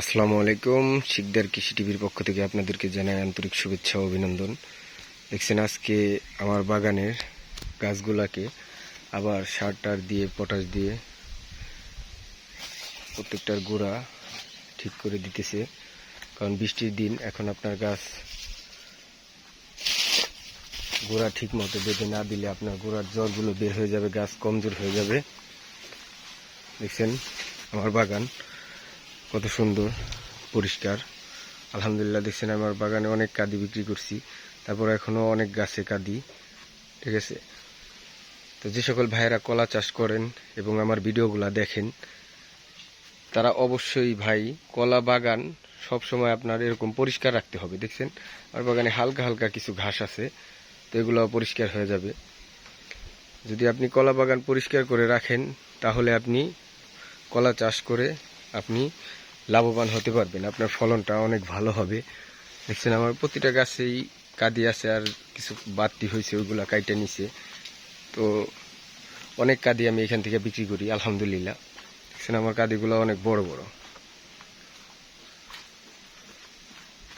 আসসালামু আলাইকুম। শিকদার কৃষি টিভির পক্ষ থেকে আপনাদেরকে জানাই আন্তরিক শুভেচ্ছা ও অভিনন্দন। দেখছেন আজকে আমার বাগানের গাছগুলাকে আবার সার টার দিয়ে, পটাশ দিয়ে প্রত্যেকটার গোড়া ঠিক করে দিতেছে। কারণ বৃষ্টির দিন এখন আপনার গাছ গোড়া ঠিক মতো বেঁধে না দিলে আপনার গোড়ার জ্বরগুলো বের হয়ে যাবে, গাছ কমজোর হয়ে যাবে। দেখছেন আমার বাগান। কত সুন্দর, পরিষ্কার। আলহামদুলিল্লাহ দেখছেন আমার বাগানে অনেক কাদি বিক্রি করছি। তারপর এখনও অনেক গাছে কাদি, ঠিক আছে? তো যে সকল ভাইয়েরা কলা চাষ করেন এবং আমার ভিডিওগুলা দেখেন, তারা অবশ্যই ভাই কলা বাগান সব সময় আপনার এরকম পরিষ্কার রাখতে হবে, দেখছেন? আমার বাগানে হালকা হালকা কিছু ঘাস আছে, তো এগুলো পরিষ্কার হয়ে যাবে। যদি আপনি কলা বাগান পরিষ্কার করে রাখেন, তাহলে আপনি কলা চাষ করে আপনি লাভবান হতে পারবেন, আপনার ফলনটা অনেক ভালো হবে। দেখছেন আমার প্রতিটা গাছেই কাঁদি আছে আর কিছু বাড়তি হয়েছে ওইগুলা কাইটা নিছে। তো অনেক কাঁদি আমি এখান থেকে বিক্রি করি, আলহামদুলিল্লাহ। দেখছেন আমার কাঁদিগুলো অনেক বড় বড়।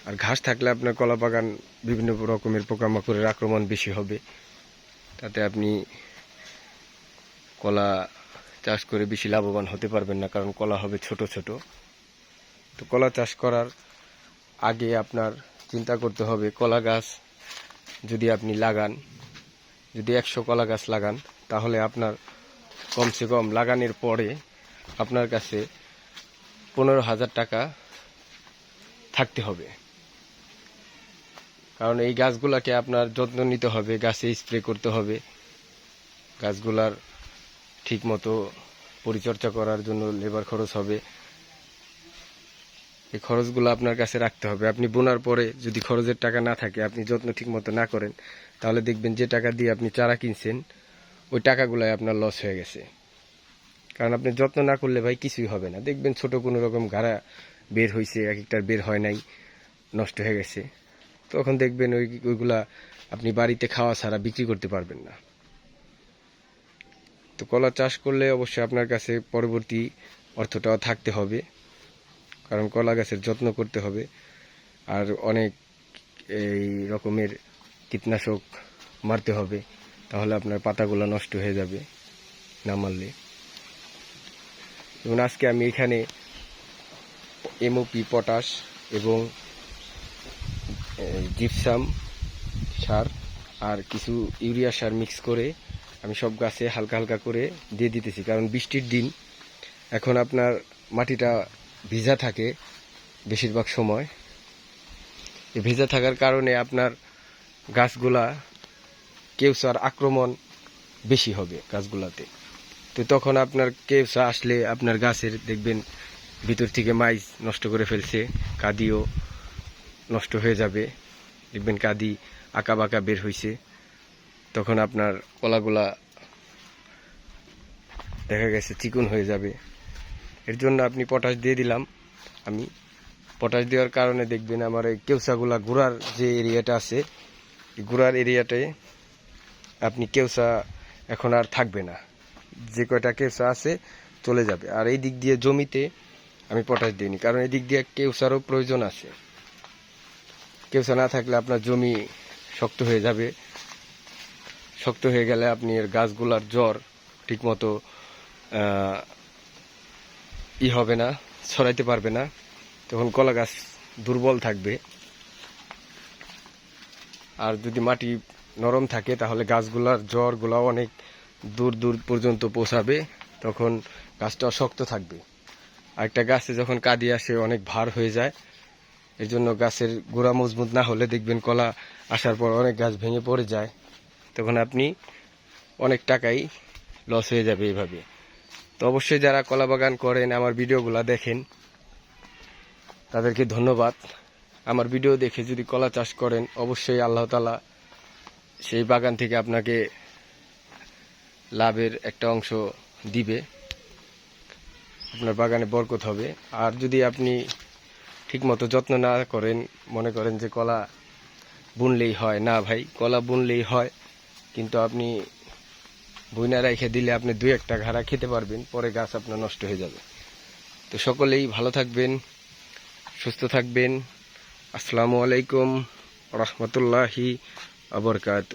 আর ঘাস থাকলে আপনার কলা বাগান বিভিন্ন রকমের পোকামাকড়ের আক্রমণ বেশি হবে। তাতে আপনি কলা চাষ করে বেশি লাভবান হতে পারবেন না, কারণ কলা হবে ছোট ছোট। তো কলা চাষ করার আগে আপনার চিন্তা করতে হবে, কলা গাছ যদি আপনি লাগান, যদি একশো কলা গাছ লাগান, তাহলে আপনার কমসে কম লাগানোর পরে আপনার কাছে পনেরো হাজার টাকা থাকতে হবে। কারণ এই গাছগুলাকে আপনার যত্ন নিতে হবে, গাছে স্প্রে করতে হবে। গাছগুলার ঠিক মতো পরিচর্যা করার জন্য লেবার খরচ হবে। এই খরচগুলো আপনার কাছে রাখতে হবে। আপনি বোনার পরে যদি খরচের টাকা না থাকে, আপনি যত্ন ঠিক মতো না করেন, তাহলে দেখবেন যে টাকা দিয়ে আপনি চারা কিনছেন, ওই টাকাগুলাই আপনার লস হয়ে গেছে। কারণ আপনি যত্ন না করলে ভাই কিছুই হবে না। দেখবেন ছোট কোনো রকম গাড়া বের হয়েছে এক একটার বের হয় নাই, নষ্ট হয়ে গেছে। তখন দেখবেন ওই ওইগুলা আপনি বাড়িতে খাওয়া ছাড়া বিক্রি করতে পারবেন না। তো কলা চাষ করলে অবশ্যই আপনার কাছে পরবর্তী অর্থটাও থাকতে হবে। কারণ কলা গাছের যত্ন করতে হবে। আর অনেক এই রকমের কীটনাশক মারতে হবে। তাহলে আপনার পাতাগুলো নষ্ট হয়ে যাবে না মারলে। এবং আজকে আমি এখানে এমওপি পটাশ এবং জিপসাম সার আর কিছু ইউরিয়া সার মিক্স করে আমি সব গাছে হালকা হালকা করে দিয়ে দিতেছি, কারণ বৃষ্টির দিন। এখন আপনার মাটিটা ভিজা থাকে বেশিরভাগ সময়। এই ভিজা থাকার কারণে আপনার গাছগুলা কেউসার আক্রমণ বেশি হবে গাছগুলাতে। তো তখন আপনার কেউসা আসলে আপনার গাছের, দেখবেন, ভিতর থেকে মাইজ নষ্ট করে ফেলছে, কাদিও নষ্ট হয়ে যাবে। দেখবেন কাদি আঁকা বাঁকা বের হয়েছে তখন আপনার কলাগুলা দেখা গেছে চিকন হয়ে যাবে। এর জন্য আপনি পটাশ দিয়ে দিলাম। আমি পটাশ দেওয়ার কারণে দেখবেন আমার এই কেউসাগুলা গোড়ার যে এরিয়াটা আছে, এই গোড়ার এরিয়াটায় আপনি কেউসা এখন আর থাকবে না। যে কয়টা কেউসা আছে চলে যাবে। আর এই দিক দিয়ে জমিতে আমি পটাশ দিইনি, কারণ এই দিক দিয়ে কেউসারও প্রয়োজন আছে। কেউসা না থাকলে আপনার জমি শক্ত হয়ে যাবে। শক্ত হয়ে গেলে আপনি এর গাছগুলার জ্বর ঠিকমতো ই হবে না, ছড়াইতে পারবে না। তখন কলা গাছ দুর্বল থাকবে। আর যদি মাটি নরম থাকে, তাহলে গাছগুলার জ্বরগুলাও অনেক দূর দূর পর্যন্ত পৌঁছাবে। তখন গাছটা শক্ত থাকবে। আর একটা গাছে যখন কাদি আসে, অনেক ভার হয়ে যায়। এর জন্য গাছের গোড়া মজবুত না হলে দেখবেন কলা আসার পর অনেক গাছ ভেঙে পড়ে যায়। তখন আপনি অনেক টাকাই লস হয়ে যাবে এইভাবে। তো অবশ্যই যারা কলা বাগান করেন, আমার ভিডিওগুলো দেখেন, তাদেরকে ধন্যবাদ। আমার ভিডিও দেখে যদি কলা চাষ করেন, অবশ্যই আল্লাহ তালা সেই বাগান থেকে আপনাকে লাভের একটা অংশ দিবে। আপনার বাগানে বরকত হবে। আর যদি আপনি ঠিকমতো যত্ন না করেন, মনে করেন যে কলা বুনলেই হয়, না ভাই, কলা বুনলেই হয় কিন্তু আপনি বইনা রেখে দিলে আপনি দুই একটা ঘাড়া খেতে পারবেন, পরে গাছ আপনার নষ্ট হয়ে যাবে। তো সকলেই ভালো থাকবেন, সুস্থ থাকবেন। আসসালামু আলাইকুম রহমতুল্লাহি আবরকাত